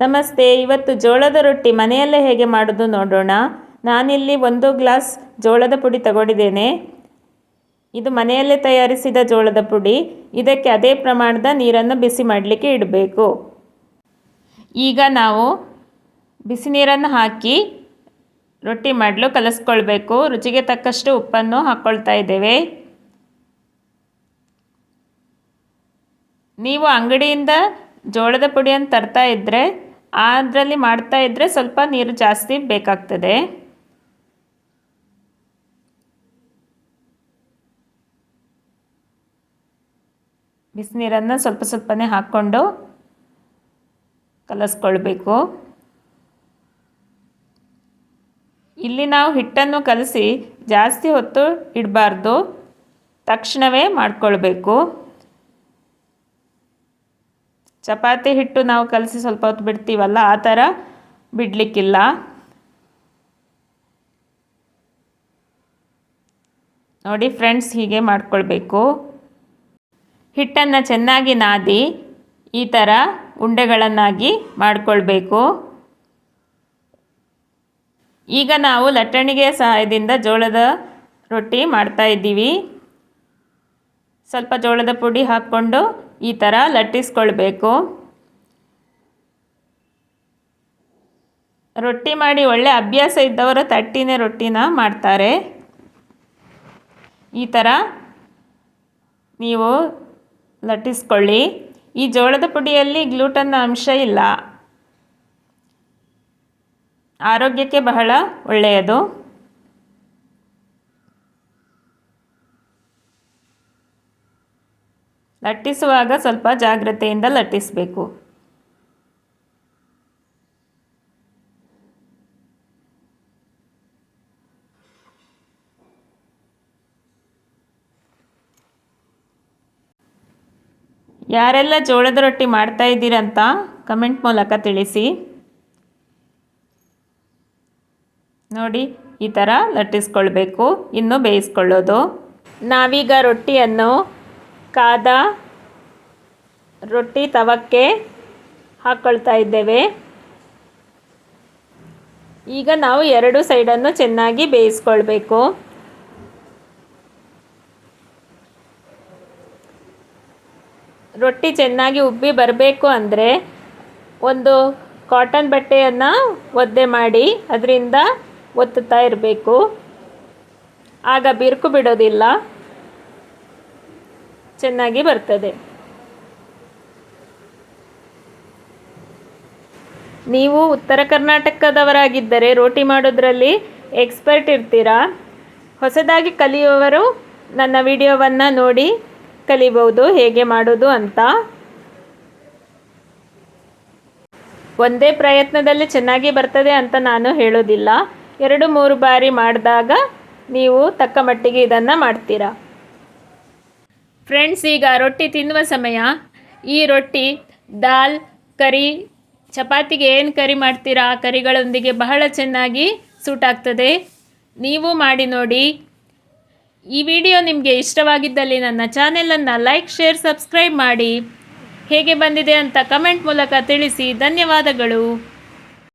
ನಮಸ್ತೆ, ಇವತ್ತು ಜೋಳದ ರೊಟ್ಟಿ ಮನೆಯಲ್ಲೇ ಹೇಗೆ ಮಾಡೋದು ನೋಡೋಣ. ನಾನಿಲ್ಲಿ ಒಂದು ಗ್ಲಾಸ್ ಜೋಳದ ಪುಡಿ ತಗೊಂಡಿದ್ದೇನೆ. ಇದು ಮನೆಯಲ್ಲೇ ತಯಾರಿಸಿದ ಜೋಳದ ಪುಡಿ. ಇದಕ್ಕೆ ಅದೇ ಪ್ರಮಾಣದ ನೀರನ್ನು ಬಿಸಿ ಮಾಡಲಿಕ್ಕೆ ಇಡಬೇಕು. ಈಗ ನಾವು ಬಿಸಿ ನೀರನ್ನು ಹಾಕಿ ರೊಟ್ಟಿ ಮಾಡಲು ಕಲಿಸ್ಕೊಳ್ಬೇಕು. ರುಚಿಗೆ ತಕ್ಕಷ್ಟು ಉಪ್ಪನ್ನು ಹಾಕ್ಕೊಳ್ತಾ ಇದ್ದೇವೆ. ನೀವು ಅಂಗಡಿಯಿಂದ ಜೋಳದ ಪುಡಿಯನ್ನು ತರ್ತಾ ಇದ್ದರೆ ಅದರಲ್ಲಿ ಮಾಡ್ತಾ ಇದ್ದರೆ ಸ್ವಲ್ಪ ನೀರು ಜಾಸ್ತಿ ಬೇಕಾಗ್ತದೆ. ಬಿಸಿನೀರನ್ನು ಸ್ವಲ್ಪ ಸ್ವಲ್ಪನೇ ಹಾಕ್ಕೊಂಡು ಕಲಸ್ಕೊಳ್ಬೇಕು. ಇಲ್ಲಿ ನಾವು ಹಿಟ್ಟನ್ನು ಕಲಸಿ ಜಾಸ್ತಿ ಹೊತ್ತು ಇಡಬಾರ್ದು. ತಕ್ಷಣವೇ ಮಾಡಿಕೊಳ್ಬೇಕು. ಚಪಾತಿ ಹಿಟ್ಟು ನಾವು ಕಲಸಿ ಸ್ವಲ್ಪ ಹೊತ್ತು ಬಿಡ್ತೀವಲ್ಲ, ಆ ಥರ ಬಿಡಲಿಕ್ಕಿಲ್ಲ. ನೋಡಿ ಫ್ರೆಂಡ್ಸ್ ಹೀಗೆ ಮಾಡ್ಕೊಳ್ಬೇಕು. ಹಿಟ್ಟನ್ನು ಚೆನ್ನಾಗಿ ನಾದಿ, ಈ ಥರ ಉಂಡೆಗಳನ್ನಾಗಿ ಮಾಡಿಕೊಳ್ಬೇಕು. ಈಗ ನಾವು ಲಟ್ಟಣಿಗೆ ಸಹಾಯದಿಂದ ಜೋಳದ ರೊಟ್ಟಿ ಮಾಡ್ತಾ ಇದ್ದೀವಿ. ಸ್ವಲ್ಪ ಜೋಳದ ಪುಡಿ ಹಾಕ್ಕೊಂಡು ಈ ಥರ ಲಟ್ಟಿಸ್ಕೊಳ್ಬೇಕು. ರೊಟ್ಟಿ ಮಾಡಿ ಒಳ್ಳೆ ಅಭ್ಯಾಸ ಇದ್ದವರು ತಟ್ಟಿನೇ ರೊಟ್ಟಿನ ಮಾಡ್ತಾರೆ. ಈ ಥರ ನೀವು ಲಟ್ಟಿಸ್ಕೊಳ್ಳಿ. ಈ ಜೋಳದ ಪುಡಿಯಲ್ಲಿ ಗ್ಲೂಟನ್ನ ಅಂಶ ಇಲ್ಲ. ಆರೋಗ್ಯಕ್ಕೆ ಬಹಳ ಒಳ್ಳೆಯದು. ಲಟ್ಟಿಸುವಾಗ ಸ್ವಲ್ಪ ಜಾಗ್ರತೆಯಿಂದ ಲಟ್ಟಿಸಬೇಕು. ಯಾರೆಲ್ಲ ಜೋಳದ ರೊಟ್ಟಿ ಮಾಡ್ತಾ ಇದ್ದೀರಂತ ಕಮೆಂಟ್ ಮೂಲಕ ತಿಳಿಸಿ. ನೋಡಿ, ಈ ಥರ ಲಟ್ಟಿಸ್ಕೊಳ್ಬೇಕು, ಇನ್ನು ಬೇಯಿಸ್ಕೊಳ್ಳೋದು. ನಾವೀಗ ರೊಟ್ಟಿಯನ್ನು ಕಾದ ರೊಟ್ಟಿ ತವಕ್ಕೆ ಹಾಕ್ಕೊಳ್ತಾ ಇದ್ದೇವೆ. ಈಗ ನಾವು ಎರಡು ಸೈಡನ್ನು ಚೆನ್ನಾಗಿ ಬೇಯಿಸ್ಕೊಳ್ಬೇಕು. ರೊಟ್ಟಿ ಚೆನ್ನಾಗಿ ಉಬ್ಬಿ ಬರಬೇಕು ಅಂದರೆ ಒಂದು ಕಾಟನ್ ಬಟ್ಟೆಯನ್ನು ಒದ್ದೆ ಮಾಡಿ ಅದರಿಂದ ಒತ್ತುತ್ತಾ ಇರಬೇಕು. ಆಗ ಬಿರುಕು ಬಿಡೋದಿಲ್ಲ. ಚೆನ್ನಾಗಿ ಬರ್ತದೆ. ನೀವು ಉತ್ತರ ಕರ್ನಾಟಕದವರಾಗಿದ್ದರೆ ರೋಟಿ ಮಾಡೋದ್ರಲ್ಲಿ ಎಕ್ಸ್ಪರ್ಟ್ ಇರ್ತೀರಾ? ಹೊಸದಾಗಿ ಕಲಿಯುವವರು ನನ್ನ ವಿಡಿಯೋವನ್ನು ನೋಡಿ ಕಲಿಬಹುದು, ಹೇಗೆ ಮಾಡೋದು ಅಂತ. ಒಂದೇ ಪ್ರಯತ್ನದಲ್ಲಿ ಚೆನ್ನಾಗಿ ಬರ್ತದೆ ಅಂತ ನಾನು ಹೇಳೋದಿಲ್ಲ. ಎರಡು, ಮೂರು ಬಾರಿ ಮಾಡಿದಾಗ ನೀವು ತಕ್ಕ ಮಟ್ಟಿಗೆ ಇದನ್ನು ಮಾಡ್ತೀರಾ? ಫ್ರೆಂಡ್ಸ್ ಈಗ ರೊಟ್ಟಿ ತಿನ್ನುವ ಸಮಯ. ಈ ರೊಟ್ಟಿ, ದಾಲ್, ಕರಿ, ಚಪಾತಿಗೆ ಏನು ಕರಿ ಮಾಡ್ತೀರಾ? ಆ ಕರಿಗಳೊಂದಿಗೆ ಬಹಳ ಚೆನ್ನಾಗಿ ಸೂಟ್ ಆಗ್ತದೆ. ನೀವು ಮಾಡಿ ನೋಡಿ. ಈ ವಿಡಿಯೋ ನಿಮಗೆ ಇಷ್ಟವಾಗಿದ್ದಲ್ಲಿ ನನ್ನ ಚಾನೆಲನ್ನು ಲೈಕ್ ಶೇರ್ ಸಬ್ಸ್ಕ್ರೈಬ್ ಮಾಡಿ. ಹೇಗೆ ಬಂದಿದೆ ಅಂತ ಕಮೆಂಟ್ ಮೂಲಕ ತಿಳಿಸಿ. ಧನ್ಯವಾದಗಳು.